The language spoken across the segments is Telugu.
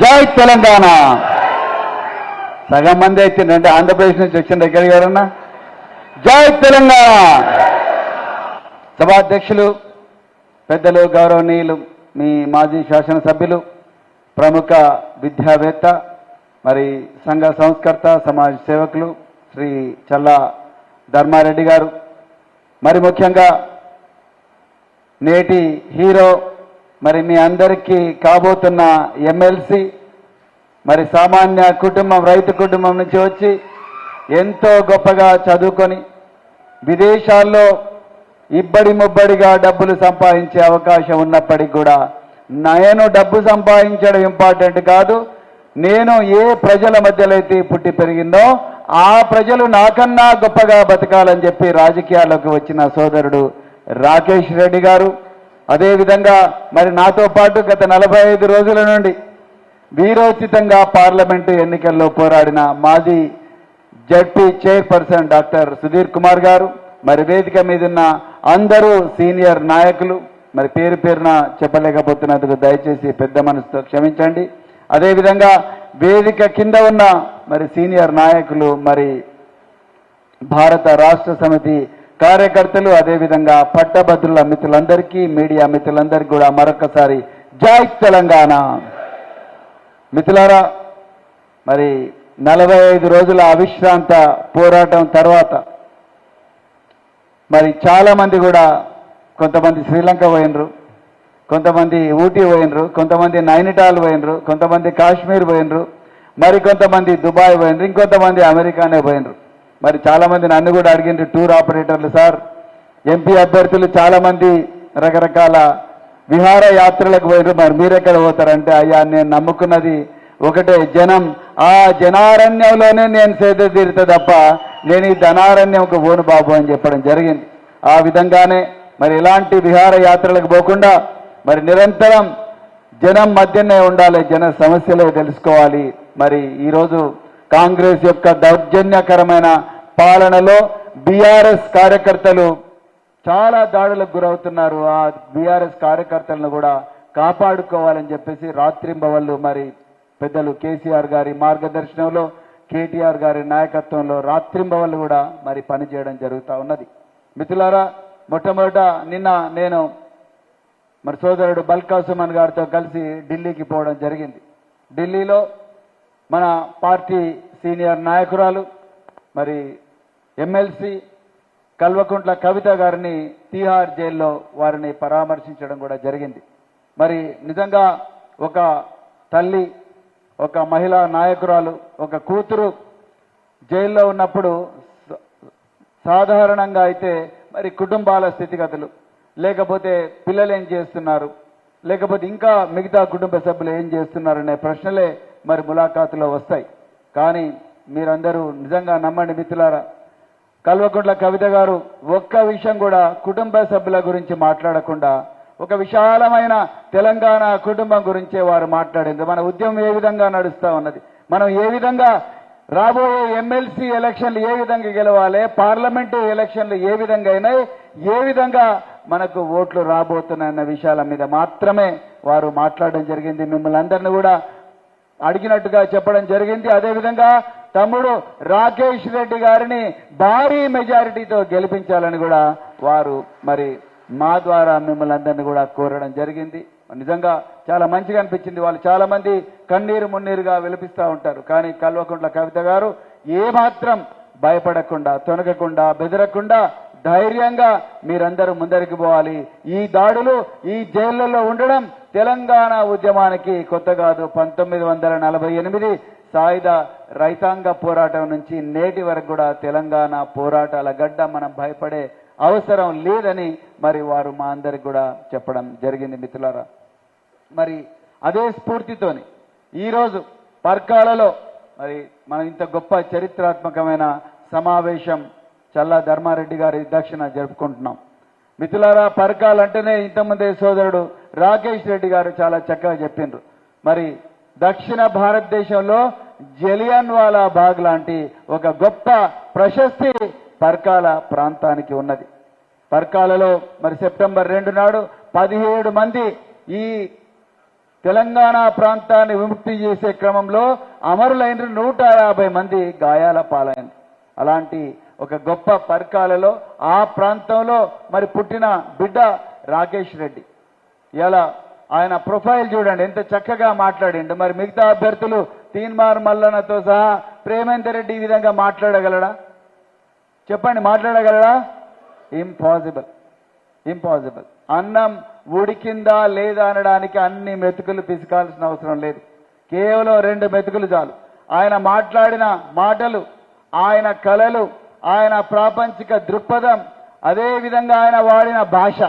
జై తెలంగాణ. సగం మంది వచ్చిందంటే ఆంధ్రప్రదేశ్ నుంచి వచ్చిండ్రు ఎక్కడికి ఎవరన్నా? జై తెలంగాణ. సభాధ్యక్షులు పెద్దలు గౌరవనీయులు మీ మాజీ శాసనసభ్యులు ప్రముఖ విద్యావేత్త మరి సంఘ సంస్కర్త సమాజ సేవకులు శ్రీ చల్లా ధర్మారెడ్డి గారు. మరి ముఖ్యంగా నేటి హీరో మరి మీ అందరికీ కాబోతున్న ఎమ్మెల్సీ మరి సామాన్య కుటుంబం రైతు కుటుంబం నుంచి వచ్చి ఎంతో గొప్పగా చదువుకొని విదేశాల్లో ఇబ్బడి ముబ్బడిగా డబ్బులు సంపాదించే అవకాశం ఉన్నప్పటికీ కూడా నేను డబ్బు సంపాదించడం ఇంపార్టెంట్ కాదు. నేను ఏ ప్రజల మధ్యలో అయితే పుట్టి పెరిగిందో ఆ ప్రజలు నాకన్నా గొప్పగా బతకాలని చెప్పి రాజకీయాల్లోకి వచ్చిన సోదరుడు రాకేష్ రెడ్డి గారు. అదేవిధంగా మరి నాతో పాటు గత నలభై ఐదు రోజుల నుండి వీరోచితంగా పార్లమెంటు ఎన్నికల్లో పోరాడిన మాజీ ZP chairperson doctor Sudheer Kumar గారు మరి వేదిక మీద ఉన్న అందరూ సీనియర్ నాయకులు మరి పేరు పేరున చెప్పలేకపోతున్నందుకు దయచేసి పెద్ద మనసుతో క్షమించండి. అదేవిధంగా వేదిక కింద ఉన్న మరి సీనియర్ నాయకులు మరి భారత రాష్ట్ర సమితి కార్యకర్తలు అదేవిధంగా పట్టభద్రుల మిత్రులందరికీ మీడియా మిత్రులందరికీ కూడా మరొకసారి జై తెలంగాణ. మిత్రులారా మరి నలభై ఐదు రోజుల అవిశ్రాంత పోరాటం తర్వాత మరి చాలామంది కూడా కొంతమంది శ్రీలంక పోయినరు కొంతమంది ఊటీ పోయినరు కొంతమంది నైనిటాల్ పోయినరు కొంతమంది కాశ్మీర్ పోయినరు మరి కొంతమంది దుబాయ్ పోయినరు ఇంకొంతమంది అమెరికానే పోయినరు. మరి చాలామంది నన్ను కూడా అడిగిండ్రు టూర్ ఆపరేటర్లు సార్. ఎంపీ అభ్యర్థులు చాలామంది రకరకాల విహార యాత్రలకు పోయినరు మరి మీరెక్కడ పోతారంటే అయ్యా నేను నమ్ముకున్నది ఒకటే జనం ఆ జనారణ్యంలోనే నేను సేద తీరుతా తప్ప నేను ఈ ధనారణ్యంకు పోను బాబు అని చెప్పడం జరిగింది. ఆ విధంగానే మరి ఎలాంటి విహార యాత్రలకు పోకుండా మరి నిరంతరం జనం మధ్యనే ఉండాలి జన సమస్యలే తెలుసుకోవాలి. మరి ఈరోజు కాంగ్రెస్ యొక్క దౌర్జన్యకరమైన పాలనలో బీఆర్ఎస్ కార్యకర్తలు చాలా దాడులకు గురవుతున్నారు. ఆ బీఆర్ఎస్ కార్యకర్తలను కూడా కాపాడుకోవాలని చెప్పేసి రాత్రింబవళ్ళు మరి పెద్దలు కేసీఆర్ గారి మార్గదర్శనంలో కేటీఆర్ గారి నాయకత్వంలో రాత్రింబవళ్ళు కూడా మరి పనిచేయడం జరుగుతూ ఉన్నది. మిత్రులారా మొట్టమొదట నిన్న నేను మరి సోదరుడు బల్కా సుమన్ గారితో కలిసి ఢిల్లీకి పోవడం జరిగింది. ఢిల్లీలో మన పార్టీ సీనియర్ నాయకురాలు మరి ఎమ్మెల్సీ కల్వకుంట్ల కవిత గారిని తీహార్ జైల్లో వారిని పరామర్శించడం కూడా జరిగింది. మరి నిజంగా ఒక తల్లి ఒక మహిళా నాయకురాలు ఒక కూతురు జైల్లో ఉన్నప్పుడు సాధారణంగా అయితే మరి కుటుంబాల స్థితిగతులు లేకపోతే పిల్లలు ఏం చేస్తున్నారు లేకపోతే ఇంకా మిగతా కుటుంబ సభ్యులు ఏం చేస్తున్నారనే ప్రశ్నలే మరి ములాఖాతులో వస్తాయి. కానీ మీరందరూ నిజంగా నమ్మండి మిత్రులారా కల్వకుంట్ల కవిత గారు ఒక్క విషయం కూడా కుటుంబ సభ్యుల గురించి మాట్లాడకుండా ఒక విశాలమైన తెలంగాణ కుటుంబం గురించే వారు మాట్లాడింది. మన ఉద్యమం ఏ విధంగా నడుస్తా ఉన్నది? మనం ఏ విధంగా రాబోయే ఎమ్మెల్సీ ఎలక్షన్లు ఏ విధంగా గెలవాలి? పార్లమెంటు ఎలక్షన్లు ఏ విధంగా అయినాయి? ఏ విధంగా మనకు ఓట్లు రాబోతున్నాయన్న విషయాల మీద మాత్రమే వారు మాట్లాడడం జరిగింది. మిమ్మల్ని అందరిని కూడా అడిగినట్టుగా చెప్పడం జరిగింది. అదేవిధంగా తమ్ముడు రాకేష్ రెడ్డి గారిని భారీ మెజారిటీతో గెలిపించాలని కూడా వారు మరి మా ద్వారా మిమ్మల్ని అందరినీ కూడా కోరడం జరిగింది. నిజంగా చాలా మంచిగా అనిపించింది. వాళ్ళు చాలా మంది కన్నీరు మున్నీరుగా విలపిస్తూ ఉంటారు. కానీ కల్వకుంట్ల కవిత గారు ఏమాత్రం భయపడకుండా తొనగకుండా బెదరకుండా ధైర్యంగా మీరందరూ ముందరికి పోవాలి. ఈ దాడులు ఈ జైళ్ళలో ఉండడం తెలంగాణ ఉద్యమానికి కొత్త కాదు. పంతొమ్మిది వందల నలభై ఎనిమిది సాయుధ రైతాంగ పోరాటం నుంచి నేటి వరకు కూడా తెలంగాణ పోరాటాల గడ్డ మనం భయపడే అవసరం లేదని మరి వారు మా అందరికి కూడా చెప్పడం జరిగింది మిత్రులారా. మరి అదే స్ఫూర్తితోని ఈరోజు పర్కాలలో మరి మనం ఇంత గొప్ప చరిత్రాత్మకమైన సమావేశం చల్లా ధర్మారెడ్డి గారి దక్షిణ జరుపుకుంటున్నాం. మిథులారా పరకాలంటేనే ఇంతమంది సోదరుడు రాకేష్ రెడ్డి గారు చాలా చక్కగా చెప్పిండ్రు. మరి దక్షిణ భారతదేశంలో జలియన్ వాలా బాగ్ లాంటి ఒక గొప్ప ప్రశస్తి పర్కాల ప్రాంతానికి ఉన్నది. పర్కాలలో మరి సెప్టెంబర్ రెండు నాడు పదిహేడు మంది ఈ తెలంగాణ ప్రాంతాన్ని విముక్తి చేసే క్రమంలో అమరులైన నూట యాభై మంది గాయాల పాలైంది. అలాంటి ఒక గొప్ప పర్కాలలో ఆ ప్రాంతంలో మరి పుట్టిన బిడ్డ రాకేష్ రెడ్డి. ఇలా ఆయన ప్రొఫైల్ చూడండి ఎంత చక్కగా మాట్లాడిండు. మరి మిగతా అభ్యర్థులు తీన్మార్ మల్లన్నతో సహా ప్రేమేందర్ రెడ్డి ఈ విధంగా మాట్లాడగలడా? చెప్పండి మాట్లాడగలడా? ఇంపాసిబుల్. ఇంపాసిబుల్. అన్నం ఉడికిందా లేదా అనడానికి అన్ని మెతుకులు పిసుకాల్సిన అవసరం లేదు. కేవలం రెండు మెతుకులు చాలు. ఆయన మాట్లాడిన మాటలు ఆయన కళలు ఆయన ప్రాపంచిక దృక్పథం అదే విధంగా ఆయన వాడిన భాష.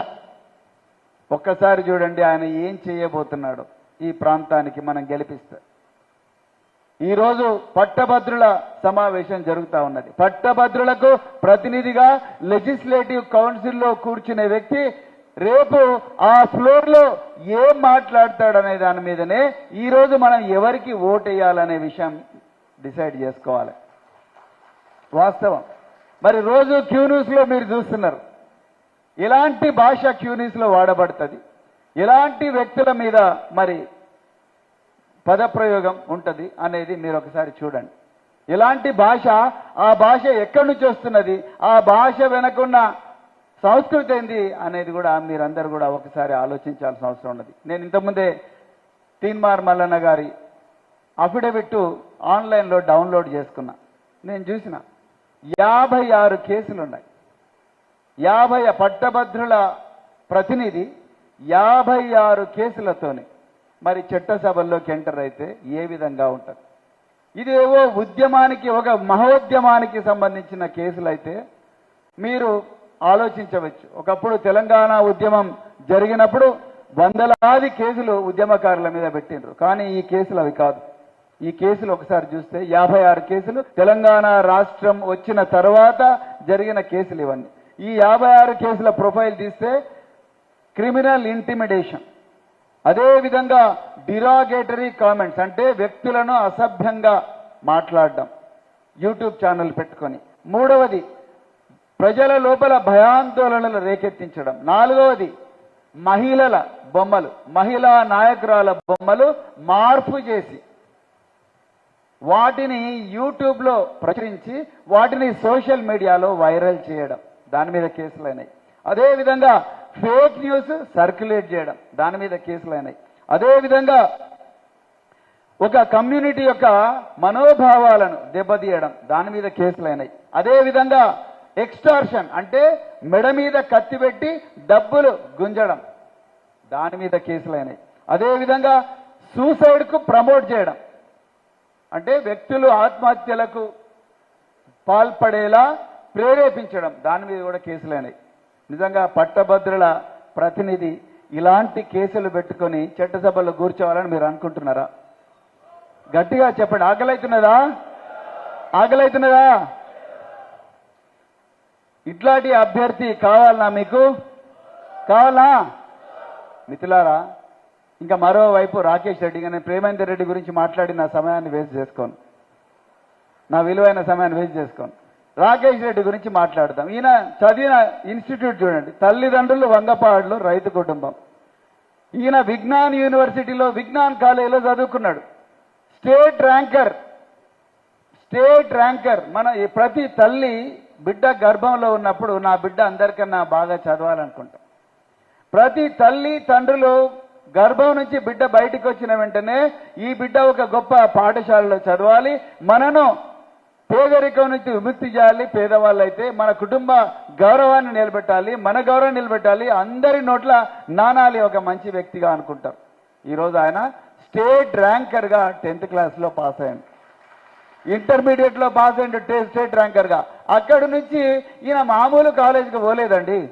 ఒక్కసారి చూడండి ఆయన ఏం చేయబోతున్నాడు ఈ ప్రాంతానికి మనం గెలిపిస్తే. ఈరోజు పట్టభద్రుల సమావేశం జరుగుతూ ఉన్నది. పట్టభద్రులకు ప్రతినిధిగా లెజిస్లేటివ్ కౌన్సిల్లో కూర్చునే వ్యక్తి రేపు ఆ ఫ్లోర్లో ఏం మాట్లాడతాడనే దాని మీదనే ఈరోజు మనం ఎవరికి ఓటేయాలనే విషయం డిసైడ్ చేసుకోవాలి. వాస్తవం. మరి రోజు క్యూ న్యూస్లో మీరు చూస్తున్నారు. ఎలాంటి భాష క్యూ న్యూస్లో వాడబడుతుంది? ఎలాంటి వ్యక్తుల మీద మరి పదప్రయోగం ఉంటుంది అనేది మీరు ఒకసారి చూడండి. ఎలాంటి భాష ఆ భాష ఎక్కడి నుంచి వస్తున్నది? ఆ భాష వెనకున్న సంస్కృతి ఏంది అనేది కూడా మీరందరూ కూడా ఒకసారి ఆలోచించాల్సిన అవసరం ఉన్నది. నేను ఇంతకుముందే తీన్మార్ మల్లన్న గారి అఫిడవిట్ ఆన్లైన్లో డౌన్లోడ్ చేసుకున్నా. నేను చూసిన. యాభై ఆరు కేసులు ఉన్నాయి యాభై పట్టభద్రుల ప్రతినిధి యాభై ఆరు కేసులతోని మరి చట్టసభల్లోకి ఎంటర్ అయితే ఏ విధంగా ఉంటుంది? ఇదేవో ఉద్యమానికి ఒక మహోద్యమానికి సంబంధించిన కేసులు అయితే మీరు ఆలోచించవచ్చు. ఒకప్పుడు తెలంగాణ ఉద్యమం జరిగినప్పుడు వందలాది కేసులు ఉద్యమకారుల మీద పెట్టిండ్రు. కానీ ఈ కేసులు అవి కాదు. ఈ కేసులు ఒకసారి చూస్తే యాభై ఆరు కేసులు తెలంగాణ రాష్ట్రం వచ్చిన తర్వాత జరిగిన కేసులు ఇవన్నీ. ఈ యాభై ఆరు కేసుల ప్రొఫైల్ తీస్తే క్రిమినల్ ఇంటిమిడేషన్. అదే విధంగా డిరాగేటరీ కామెంట్స్ అంటే వ్యక్తులను అసభ్యంగా మాట్లాడడం. యూట్యూబ్ ఛానల్ పెట్టుకొని. మూడవది ప్రజల లోపల భయాందోళనలు రేకెత్తించడం. నాలుగవది మహిళల బొమ్మలు మహిళా నాయకురాల బొమ్మలు మార్పు చేసి వాటిని యూట్యూబ్లో ప్రచురించి వాటిని సోషల్ మీడియాలో వైరల్ చేయడం. దాని మీద కేసులైనాయి అదేవిధంగా ఫేక్ న్యూస్ సర్క్యులేట్ చేయడం దాని మీద కేసులైనాయి అదేవిధంగా ఒక కమ్యూనిటీ యొక్క మనోభావాలను దెబ్బతీయడం దాని మీద కేసులైనాయి అదేవిధంగా ఎక్స్టార్షన్ అంటే మెడ మీద కత్తి పెట్టి డబ్బులు గుంజడం దాని మీద కేసులైనాయి అదేవిధంగా సూసైడ్కు ప్రమోట్ చేయడం అంటే వ్యక్తులు ఆత్మహత్యలకు పాల్పడేలా ప్రేరేపించడం దాని మీద కూడా కేసులైనాయి నిజంగా పట్టభద్రుల ప్రతినిధి ఇలాంటి కేసులు పెట్టుకొని చట్టసభలో కూర్చోవాలని మీరు అనుకుంటున్నారా? గట్టిగా చెప్పండి. ఆకలైతున్నదా? ఆకలైతున్నదా? ఇట్లాంటి అభ్యర్థి కావాలనా మీకు? కావాలా మిథులారా ఇంకా మరోవైపు రాకేష్ రెడ్డి ఇంకా నేను ప్రేమేందర్ రెడ్డి గురించి మాట్లాడి నా సమయాన్ని వేస్ట్ చేసుకోను. నా విలువైన సమయాన్ని వేస్ట్ చేసుకోను. రాకేష్ రెడ్డి గురించి మాట్లాడదాం. ఈయన చదివిన ఇన్స్టిట్యూట్ చూడండి. తల్లిదండ్రులు వంగపాడులో రైతు కుటుంబం. ఈయన విజ్ఞాన్ యూనివర్సిటీలో విజ్ఞాన్ కాలేజీలో చదువుకున్నాడు. State ranker. State ranker. మన ప్రతి తల్లి బిడ్డ గర్భంలో ఉన్నప్పుడు నా బిడ్డ అందరికన్నా బాగా చదవాలనుకుంటాం. ప్రతి తల్లి తండ్రులు గర్భం నుంచి బిడ్డ బయటికి వచ్చిన వెంటనే ఈ బిడ్డ ఒక గొప్ప పాఠశాలలో చదవాలి. మనను పేదరికం నుంచి విముక్తి చేయాలి. పేదవాళ్ళు అయితే మన కుటుంబ గౌరవాన్ని నిలబెట్టాలి. మన గౌరవం నిలబెట్టాలి. అందరి నోట్ల నానాలి ఒక మంచి వ్యక్తిగా అనుకుంటారు. ఈరోజు ఆయన స్టేట్ ర్యాంకర్గా టెన్త్ క్లాస్లో పాస్ అయ్యాడు. ఇంటర్మీడియట్లో పాస్ అయ్యిండు టే- స్టేట్ ర్యాంకర్గా. అక్కడి నుంచి ఈయన మామూలు కాలేజీకి పోలేదండి.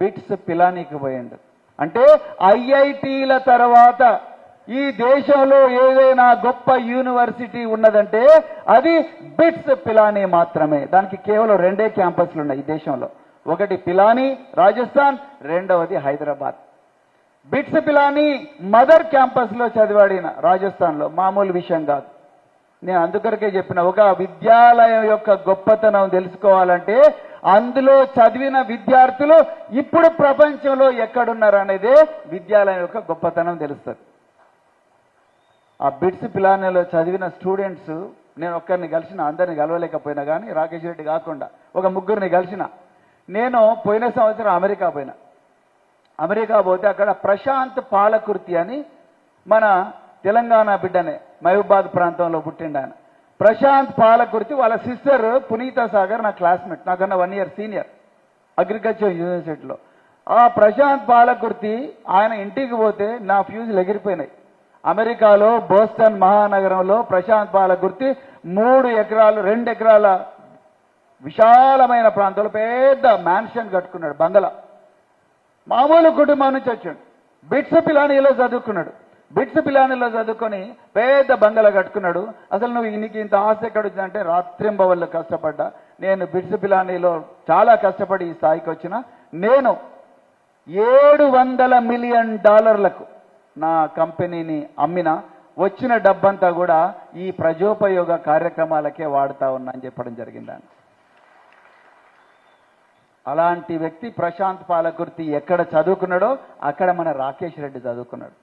బిట్స్ పిలానీకి పోయిండు. అంటే ఐఐటీల తర్వాత ఈ దేశంలో ఏదైనా గొప్ప యూనివర్సిటీ ఉన్నదంటే అది బిట్స్ పిలానీ మాత్రమే. దానికి కేవలం రెండే క్యాంపస్లు ఉన్నాయి ఈ దేశంలో. ఒకటి పిలానీ రాజస్థాన్ రెండవది హైదరాబాద్. బిట్స్ పిలానీ మదర్ క్యాంపస్లో చదివాడిన రాజస్థాన్లో మామూలు విషయం కాదు. నేను అందుకొరకే చెప్పిన ఒక విద్యాలయం యొక్క గొప్పతనం తెలుసుకోవాలంటే అందులో చదివిన విద్యార్థులు ఇప్పుడు ప్రపంచంలో ఎక్కడున్నారు అనేదే విద్యాలయం యొక్క గొప్పతనం తెలుస్తుంది. ఆ బిట్స్ పిలానీలో చదివిన స్టూడెంట్స్ నేను ఒక్కరిని కలిసిన అందరిని కలవలేకపోయినా కానీ రాకేష్ రెడ్డి కాకుండా ఒక ముగ్గురిని కలిసిన. నేను పోయిన సంవత్సరం అమెరికా పోయినా. అమెరికా పోతే అక్కడ ప్రశాంత్ పాలకుర్తి అని మన తెలంగాణ బిడ్డనే మహబూబాద్ ప్రాంతంలో పుట్టిండు ఆయన. ప్రశాంత్ పాలకుర్తి వాళ్ళ సిస్టర్ పునీత సాగర్ నా క్లాస్మేట్ నాకన్నా వన్ ఇయర్ సీనియర్ అగ్రికల్చర్ యూనివర్సిటీలో ఆ ప్రశాంత్ పాలకుర్తి ఆయన ఇంటికి పోతే నా ఫ్యూజులు ఎగిరిపోయినాయి అమెరికాలో బోస్టన్ మహానగరంలో ప్రశాంత్ పాలకుర్తి మూడు ఎకరాలు రెండు ఎకరాల విశాలమైన ప్రాంతంలో పెద్ద మ్యాన్షన్ కట్టుకున్నాడు బంగళా మామూలు కుటుంబం నుంచి వచ్చాడు. బిట్స్ పిలానీలో చదువుకున్నాడు. బిట్స్ పిలానీలో చదువుకొని పెద్ద బంగళ కట్టుకున్నాడు. అసలు నువ్వు నీకు ఇంత ఆశ ఎక్కడ వచ్చిందంటే రాత్రింబవళ్ళు కష్టపడ్డా. నేను బిట్స్ పిలానీలో చాలా కష్టపడి ఈ స్థాయికి వచ్చిన. నేను ఏడు వందల మిలియన్ డాలర్లకు నా కంపెనీని అమ్మిన వచ్చిన డబ్బంతా కూడా ఈ ప్రజోపయోగ కార్యక్రమాలకే వాడుతా ఉన్నా అని చెప్పడం జరిగిందని అలాంటి వ్యక్తి ప్రశాంత్ పాలకుర్తి ఎక్కడ చదువుకున్నాడో అక్కడ మన రాకేష్ రెడ్డి చదువుకున్నాడు.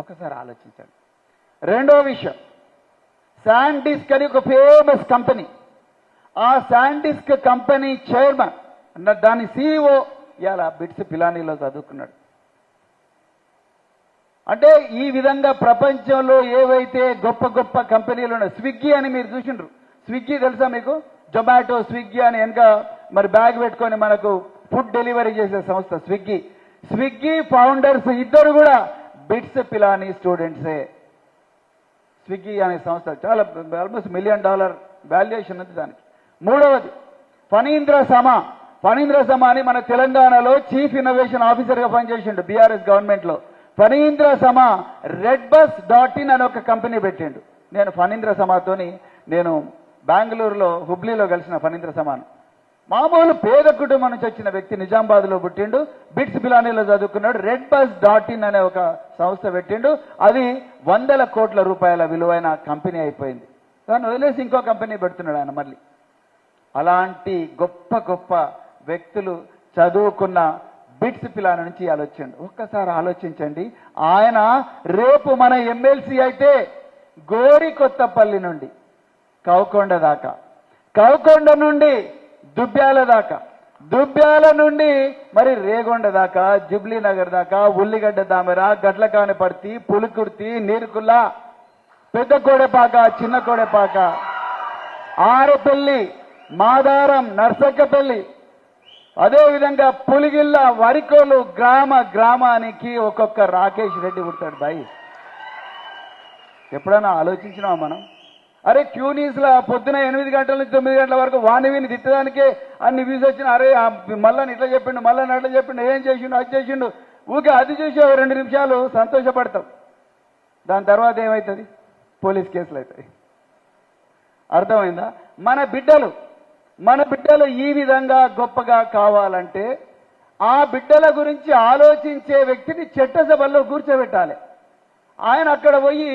ఒకసారి ఆలోచించండి. రెండో విషయం శాండిస్క్ అని ఒక ఫేమస్ కంపెనీ ఆ శాండిస్క్ కంపెనీ చైర్మన్ అన్న దాని సీఈఓ ఇలా బిట్స్ పిలానీలో చదువుకున్నాడు. అంటే ఈ విధంగా ప్రపంచంలో ఏవైతే గొప్ప గొప్ప కంపెనీలు ఉన్నాయి స్విగ్గీ అని మీరు చూసిండ్రు. స్విగ్గీ తెలుసా మీకు? జొమాటో స్విగ్గీ అని వెనక మరి బ్యాగ్ పెట్టుకొని మనకు ఫుడ్ డెలివరీ చేసే సంస్థ స్విగ్గీ. స్విగ్గీ ఫౌండర్స్ ఇద్దరు కూడా బిట్స్ పిలానీ స్టూడెంట్సే. స్విగ్గీ అనే సంస్థ చాలా ఆల్మోస్ట్ మిలియన్ డాలర్ వాల్యుయేషన్ ఉంది దానికి. మూడవది ఫణీంద్ర సమా. ఫణీంద్ర సమా అని మన తెలంగాణలో చీఫ్ ఇన్నోవేషన్ ఆఫీసర్గా పనిచేసిండు బీఆర్ఎస్ గవర్నమెంట్లో. ఫణీంద్ర సమా రెడ్ బస్ డాట్ ఇన్ అని ఒక కంపెనీ పెట్టిండు. నేను ఫణీంద్ర సమాతోని నేను బెంగళూరులో హుబ్లీలో కలిసిన ఫణీంద్ర సమాను. మామూలు పేద కుటుంబం నుంచి వచ్చిన వ్యక్తి నిజామాబాద్లో పుట్టిండు. బిట్స్ బిలానీలో చదువుకున్నాడు. రెడ్ బస్ డాట్ ఇన్ అనే ఒక సంస్థ పెట్టిండు. అది వందల కోట్ల రూపాయల విలువైన కంపెనీ అయిపోయింది. దాన్ని వదిలేసి ఇంకో కంపెనీ పెడుతున్నాడు ఆయన మళ్ళీ. అలాంటి గొప్ప గొప్ప వ్యక్తులు చదువుకున్న బిట్స్ పిలాన నుంచి ఆలోచించండి. ఒక్కసారి ఆలోచించండి. ఆయన రేపు మన ఎమ్మెల్సీ అయితే గోరి కొత్తపల్లి నుండి కౌకొండ దాకా. కౌకొండ నుండి దుబ్బ్యాల దాకా. దుబ్బ్యాల నుండి మరి రేగొండ దాకా జుబ్లీ నగర్ దాకా ఉల్లిగడ్డ దామెర గట్లకానపర్తి పులుకుర్తి నీరుకుల్ల పెద్ద కోడెపాక చిన్న కోడెపాక ఆరపల్లి మాదారం నర్సక్కపల్లి అదేవిధంగా పులిగిల్ల వరికోలు గ్రామ గ్రామానికి ఒక్కొక్క రాకేష్ రెడ్డి ఉంటాడు బాయ్. ఎప్పుడైనా ఆలోచించినావా మనం? అరే ట్యూనీస్లో పొద్దున ఎనిమిది గంటల నుంచి తొమ్మిది గంటల వరకు వాణివిని తిట్టడానికే అన్ని వ్యూస్ వచ్చిన అరే ఆ మళ్ళని ఇట్లా చెప్పిండు మళ్ళని అట్లా చెప్పిండు ఏం చేసిండు అది చేసిండు. ఊకే అది చూసి ఓ రెండు నిమిషాలు సంతోషపడతాం. దాని తర్వాత ఏమవుతుంది పోలీస్ కేసులు అవుతాయి అర్థమైందా? మన బిడ్డలు మన బిడ్డలు ఈ విధంగా గొప్పగా కావాలంటే ఆ బిడ్డల గురించి ఆలోచించే వ్యక్తిని చట్టసభల్లో కూర్చోబెట్టాలి. ఆయన అక్కడ పోయి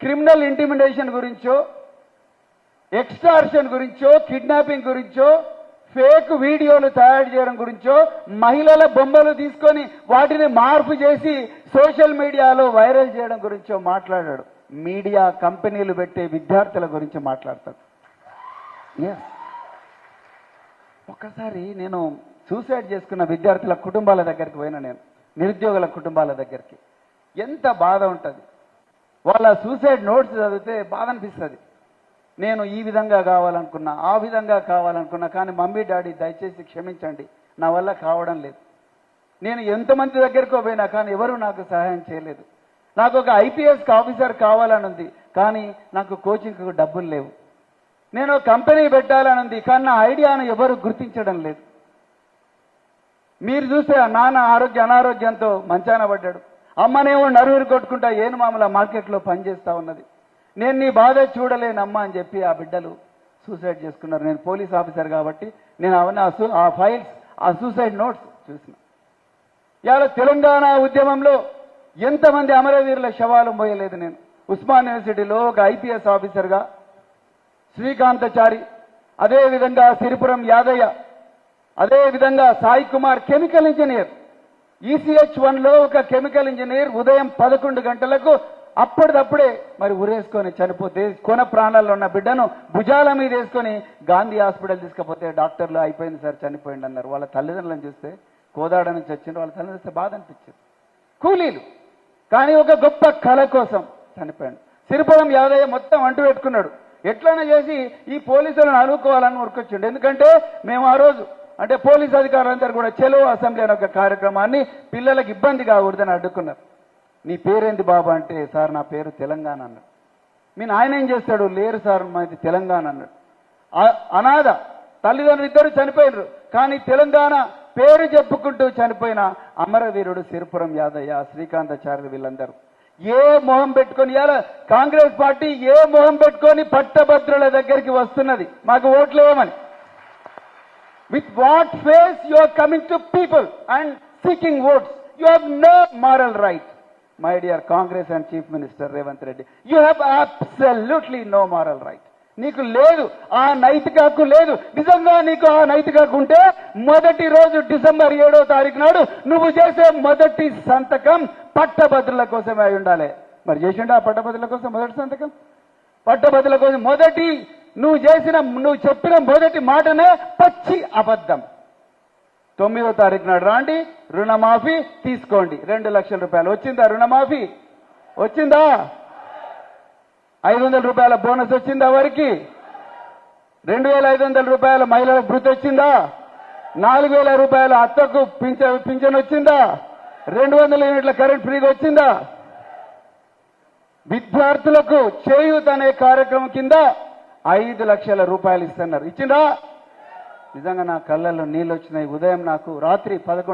క్రిమినల్ ఇంటిమిడేషన్ గురించో ఎక్స్టార్షన్ గురించో కిడ్నాపింగ్ గురించో ఫేక్ వీడియోలు తయారు చేయడం గురించో మహిళల బొమ్మలు తీసుకొని వాటిని మార్పు చేసి సోషల్ మీడియాలో వైరల్ చేయడం గురించో మాట్లాడాడు. మీడియా కంపెనీలు పెట్టే విద్యార్థుల గురించి మాట్లాడతాడు. ఎస్ ఒక్కసారి నేను సూసైడ్ చేసుకున్న విద్యార్థుల కుటుంబాల దగ్గరికి పోయినా నేను నిరుద్యోగుల కుటుంబాల దగ్గరికి. ఎంత బాధ ఉంటుంది. వాళ్ళ సూసైడ్ నోట్స్ చదివితే బాధ అనిపిస్తుంది. నేను ఈ విధంగా కావాలనుకున్నా ఆ విధంగా కావాలనుకున్నా కానీ మమ్మీ డాడీ దయచేసి క్షమించండి. నా వల్ల కావడం లేదు. నేను ఎంతమంది దగ్గరికో పోయినా కానీ ఎవరు నాకు సహాయం చేయలేదు. నాకు ఒక ఐపీఎస్ ఆఫీసర్ కావాలని ఉంది కానీ నాకు కోచింగ్కు డబ్బులు లేవు. నేను కంపెనీ పెట్టాలని ఉంది కానీ నా ఐడియాను ఎవరు గుర్తించడం లేదు. మీరు చూస్తే నాన్న ఆరోగ్య అనారోగ్యంతో మంచాన పడ్డాడు. అమ్మనేమో నరువురు కొట్టుకుంటా ఏను మామూలు మార్కెట్లో పనిచేస్తా ఉన్నది. నేను నీ బాధ చూడలేనమ్మా అని చెప్పి ఆ బిడ్డలు సూసైడ్ చేసుకున్నారు. నేను పోలీస్ ఆఫీసర్ కాబట్టి నేను అవన్నీ ఆ ఆ ఫైల్స్ ఆ సూసైడ్ నోట్స్ చూసిన. ఇవాళ తెలంగాణ ఉద్యమంలో ఎంతమంది అమరవీరుల శవాలు మోయలేదు నేను. ఉస్మాన్ యూనివర్సిటీలో ఒక ఐపీఎస్ ఆఫీసర్గా శ్రీకాంతచారి అదేవిధంగా సిరిపురం యాదయ్య అదేవిధంగా Sai Kumar chemical engineer. ECH వన్లో ఒక కెమికల్ ఇంజనీర్ ఉదయం పదకొండు గంటలకు అప్పటిదప్పుడే మరి ఉరేసుకొని చనిపోతే కొన ప్రాణాల్లో ఉన్న బిడ్డను భుజాల మీద వేసుకొని గాంధీ హాస్పిటల్ తీసుకపోతే డాక్టర్లు అయిపోయింది సార్ చనిపోయింది అన్నారు. వాళ్ళ తల్లిదండ్రులను చూస్తే కోదాడ నుంచి వచ్చిండ్రు వాళ్ళ తల్లిదండ్రులు చూస్తే బాధ అనిపించింది. కూలీలు. కానీ ఒక గొప్ప కళ కోసం చనిపోయాడు. సిరిపురం యాదయ్య మొత్తం అంటు పెట్టుకున్నాడు. ఎట్లనే చేసి ఈ పోలీసులను అనుకోవాలని ఉరికొచ్చిండు. ఎందుకంటే మేము ఆ రోజు అంటే పోలీస్ అధికారులందరూ కూడా చెలో అసెంబ్లీ అనే ఒక కార్యక్రమాన్ని పిల్లలకు ఇబ్బంది కాకూడదని అడ్డుకున్నారు. నీ పేరేంది బాబా అంటే సార్ నా పేరు తెలంగాణ అన్నాడు. మీ నాయన ఏం చేస్తాడు? లేరు సార్ మాది తెలంగాణ అన్నాడు. అనాథ తల్లిదండ్రులు ఇద్దరు చనిపోయినారు. కానీ తెలంగాణ పేరు చెప్పుకుంటూ చనిపోయిన అమరవీరుడు సిరిపురం యాదయ్య శ్రీకాంతాచార్యులు వీళ్ళందరూ. ఏ మొహం పెట్టుకొని ఇలా కాంగ్రెస్ పార్టీ ఏ మొహం పెట్టుకొని పట్టభద్రుల దగ్గరికి వస్తున్నది? మాకు ఓట్లు with what face you are coming to people and seeking votes you have no moral right my dear Congress and chief minister Revanth Reddy you have absolutely no moral right నీకు లేదు ఆ నైతిక హక్కు లేదు. నిజంగా నీకు ఆ నైతిక హక్కు ఉంటే మొదటి రోజు డిసెంబర్ ఏడో తారీఖు నాడు నువ్వు చేసే మొదటి సంతకం పట్టభద్రుల కోసమే అయి ఉండాలి. మరి చేసిండు ఆ పట్టభద్రుల కోసం మొదటి సంతకం? పట్టభద్రుల కోసం మొదటి నువ్వు చేసిన నువ్వు చెప్పిన మొదటి మాటనే పచ్చి అబద్ధం. తొమ్మిదో తారీఖు నాడు రాండి రుణమాఫీ తీసుకోండి. రెండు లక్షల రూపాయలు. వచ్చిందా రుణమాఫీ? వచ్చిందా? ఐదు వందల రూపాయల బోనస్ వచ్చిందా వారికి? రెండు వేల ఐదు వందల రూపాయల మహిళల భృతి వచ్చిందా? నాలుగు వేల రూపాయల అత్తకు పింఛ పింఛన్ వచ్చిందా? రెండు వందల యూనిట్ల కరెంట్ ఫ్రీగా వచ్చిందా? విద్యార్థులకు చేయూత్ అనే కార్యక్రమం కింద ఐదు లక్షల రూపాయలు ఇస్తున్నారు. ఇచ్చిందా నిజంగా నా కళ్ళల్లో నీళ్ళు వచ్చినాయి. ఉదయం నాకు రాత్రి పదకొండు